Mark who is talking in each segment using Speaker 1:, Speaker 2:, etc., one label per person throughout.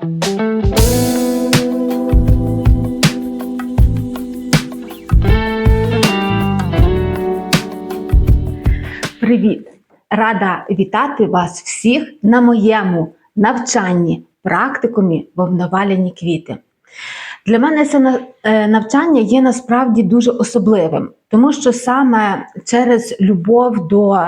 Speaker 1: Привіт! Рада вітати вас всіх на моєму навчанні практикумі вовноваляні квіти. Для мене це е, навчання є насправді дуже особливим, тому що саме через любов до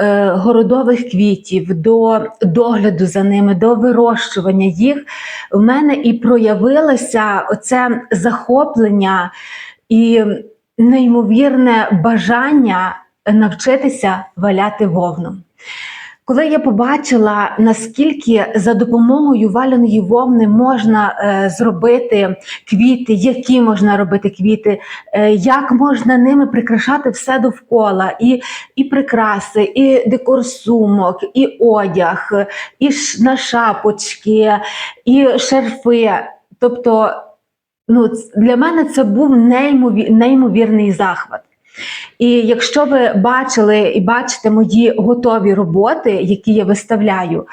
Speaker 1: е, городових квітів, до догляду за ними, до вирощування їх, в мене і проявилося оце захоплення і неймовірне бажання навчитися валяти вовну. Коли я побачила, наскільки за допомогою валяної вовни можна е, зробити квіти, які можна робити квіти, е, як можна ними прикрашати все довкола, і, і прикраси, і декор сумок, і одяг, і ш, на шапочки, і шарфи. Тобто, ну, для мене це був неймові, неймовірний захват. І якщо ви бачили і бачите мої готові роботи, які я виставляю,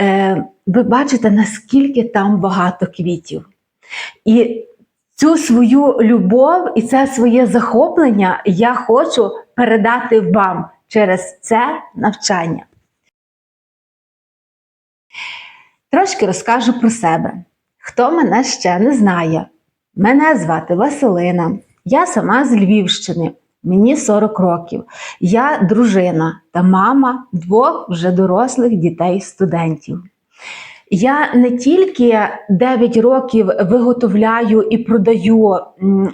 Speaker 1: е, ви бачите, наскільки там багато квітів. І цю свою любов і це своє захоплення я хочу передати вам через це навчання. Трошки розкажу про себе. Хто мене ще не знає? Мене звати Василина. Я сама з Львівщини. Мені 40 років. Я дружина та мама двох вже дорослих дітей-студентів. Я не тільки 9 років виготовляю і продаю м,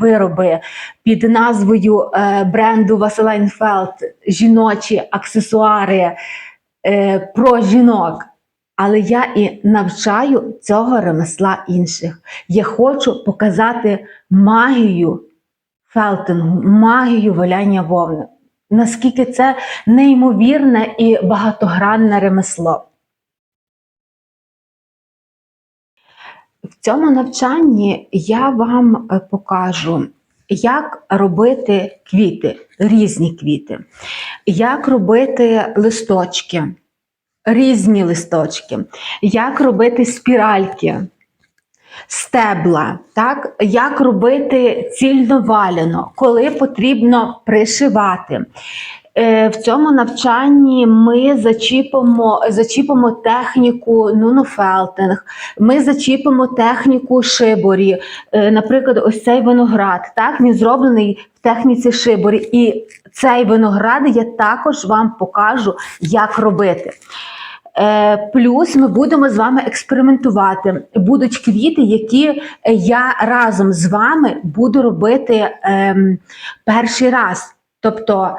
Speaker 1: вироби під назвою е, бренду Василайнфелд жіночі аксесуари е, про жінок. Але я і навчаю цього ремесла інших. Я хочу показати магію фелтингу, магію валяння вовни. Наскільки це неймовірне і багатогранне ремесло. В цьому навчанні я вам е, покажу, як робити квіти, різні квіти, як робити листочки, різні листочки, як робити спіральки, стебла, так? як робити цільноваляно, коли потрібно пришивати. Е, В цьому навчанні ми зачіпимо, зачіпимо техніку нунофелтинг, ми зачіпимо техніку шиборі. Е, Наприклад, ось цей виноград, так, він зроблений в техніці шиборі. І цей виноград я також вам покажу, як робити. Е, Плюс ми будемо з вами експериментувати. Будуть квіти, які е, я разом з вами буду робити ем, перший раз. Тобто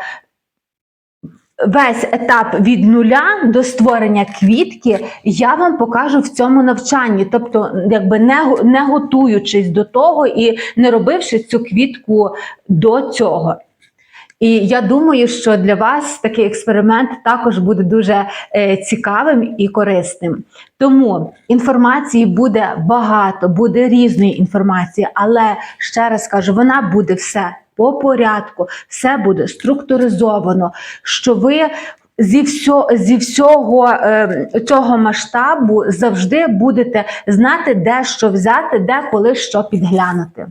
Speaker 1: весь етап від нуля до створення квітки я вам покажу в цьому навчанні. Тобто, якби не, не готуючись до того і не робивши цю квітку до цього. І я думаю, що для вас такий експеримент також буде дуже е, цікавим і корисним. Тому інформації буде багато, буде різної інформації, але ще раз кажу, вона буде все по порядку, все буде структуризовано, що ви. Зі всього, зі всього е, цього масштабу завжди будете знати, де що взяти, де коли що підглянути.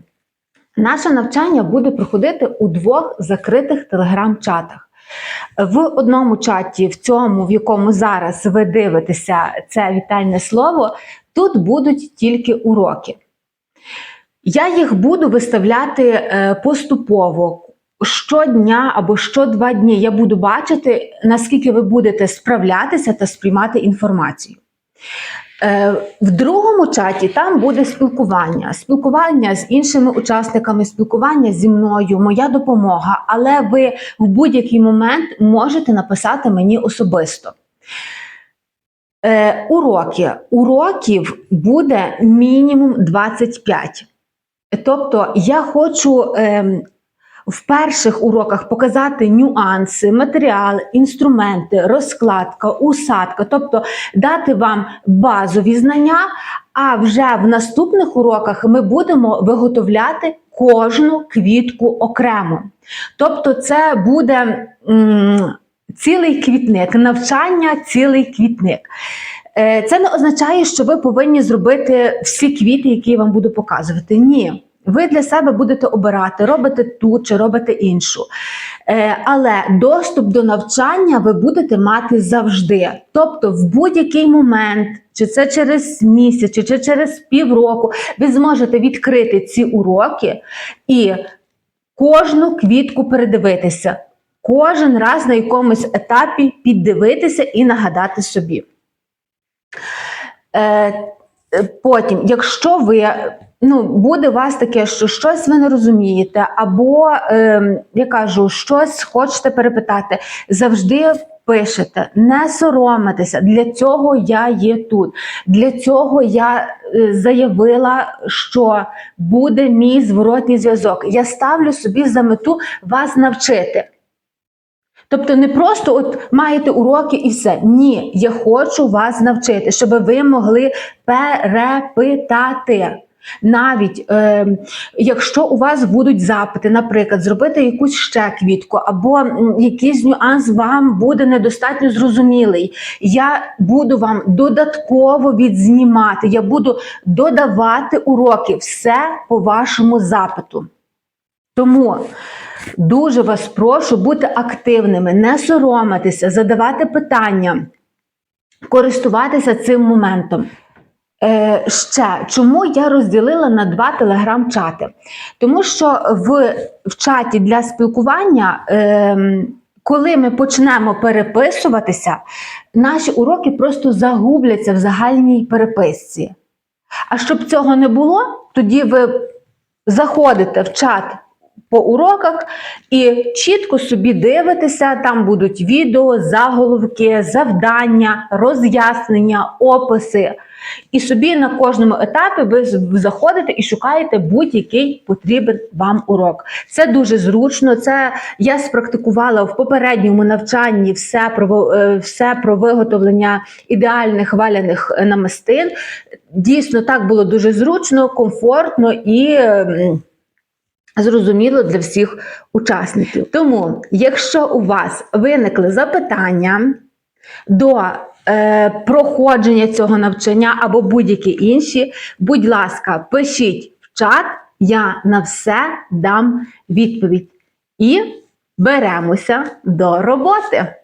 Speaker 1: Наше навчання буде проходити у двох закритих телеграм-чатах. В одному чаті, в цьому, в якому зараз ви дивитеся це вітальне слово, тут будуть тільки уроки. Я їх буду виставляти е, поступово. Щодня або що два дні я буду бачити, наскільки ви будете справлятися та сприймати інформацію. Е, В другому чаті там буде спілкування, спілкування з іншими учасниками, спілкування зі мною, моя допомога. Але ви в будь-який момент можете написати мені особисто. Е, Уроки. Уроків буде мінімум 25. Тобто я хочу ем, в перших уроках показати нюанси, матеріали, інструменти, розкладка, усадка, тобто дати вам базові знання, а вже в наступних уроках ми будемо виготовляти кожну квітку окремо. Тобто, це буде м, цілий квітник, навчання цілий квітник. Е, Це не означає, що ви повинні зробити всі квіти, які я вам буду показувати. Ні. Ви для себе будете обирати, робите ту чи робите іншу. Е, Але доступ до навчання ви будете мати завжди. Тобто, в будь-який момент, чи це через місяць, чи через півроку, ви зможете відкрити ці уроки і кожну квітку передивитися, кожен раз на якомусь етапі піддивитися і нагадати собі. Е, Потім, якщо ви ну, буде у вас таке, що щось ви не розумієте, або е, я кажу, щось хочете перепитати, завжди пишете, не соромитеся. Для цього я є тут. Для цього я е, заявила, що буде мій зворотній зв'язок. Я ставлю собі за мету вас навчити. Тобто не просто от маєте уроки і все. Ні, я хочу вас навчити, щоб ви могли перепитати. Навіть е, якщо у вас будуть запити, наприклад, зробити якусь ще квітку, або якийсь нюанс вам буде недостатньо зрозумілий, я буду вам додатково відзнімати, я буду додавати уроки, все по вашому запиту. Тому дуже вас прошу бути активними, не соромитися, задавати питання, користуватися цим моментом. Е, ще чому я розділила на два телеграм-чати? Тому що в, в чаті для спілкування, е, коли ми почнемо переписуватися, наші уроки просто загубляться в загальній переписці. А щоб цього не було, тоді ви заходите в чат по уроках і чітко собі дивитеся, там будуть відео, заголовки, завдання, роз'яснення, описи. І собі на кожному етапі ви заходите і шукаєте будь-який потрібен вам урок. Це дуже зручно. Це я спрактикувала в попередньому навчанні все про, е, все про виготовлення ідеальних валяних е, намистин. Дійсно, так було дуже зручно, комфортно і. Зрозуміло для всіх учасників. Тому, якщо у вас виникли запитання до е, проходження цього навчання або будь-які інші, будь ласка, пишіть в чат, я на все дам відповідь. І беремося до роботи.